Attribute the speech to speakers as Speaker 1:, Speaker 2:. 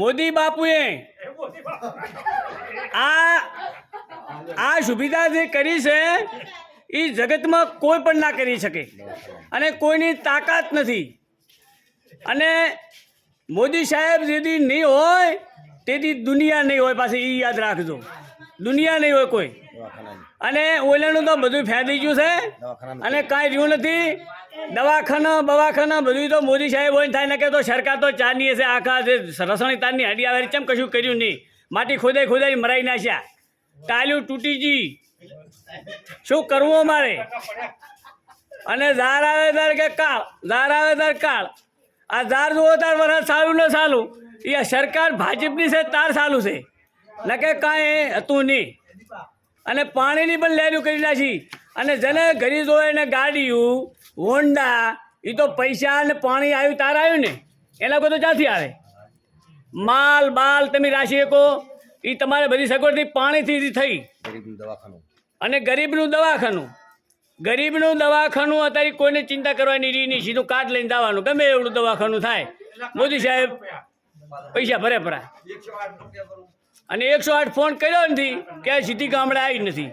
Speaker 1: મોદી બાપુએ આ આ સુવિધા જે કરી છે એ જગતમાં કોઈ પણ ના કરી શકે. અને કોઈની તાકાત નથી. અને મોદી સાહેબ જેથી નહીં હોય તેથી દુનિયા નહીં હોય પાસે એ યાદ રાખજો. દુનિયા નહીં હોય કોઈ. અને ઓલાનું તો બધું ફેંદી ગયું છે. અને કાંઈ રહ્યું નથી. દવાખાના, બવાખાના બધું તો મોદી સાહેબ હોય થાય નકે તો સરકાર તો ચારની હશે, આખા રસણી તારની હાડી આવે, ચમ કશું કર્યું નહીં. માટી ખોદાઈ ખોદાઈ મરાઈ નાખ્યા. તાલ્યું તૂટી ગઈ શું કરવું અમારે? અને ઝાર આવે તાર કે કાળ ઝાર આવે તાર કાળ. આ ઝાર જુઓ તાર વરસ સારું ને સારું એ સરકાર ભાજપની છે, તાર સારું છે. ન કે કાંઈ હતું નહીં. અને પાણીની પણ લેરું કરી નાખી. અને જેને ઘરી જોવે ને ગાડીયું હોન્ડા એ તો પૈસા અને પાણી આવ્યું તાર આવ્યું ને એના કોઈ તો ક્યાંથી આવે? માલ બાલ તમે રાખી શકો એ તમારે બધી સગવડથી પાણીથી થઈ.
Speaker 2: ગરીબનું દવાખાનું.
Speaker 1: અને ગરીબનું દવાખાનું ગરીબનું દવાખાનું અત્યારે કોઈને ચિંતા કરવાની રહી નહીં સીધું કાર્ડ લઈને જવાનું ગમે એવડું દવાખાનું થાય. મોદી સાહેબ પૈસા ભરે ભરા અને એકસો આઠ ફોન કર્યો નથી કે સીધી ગામડે આવી નથી.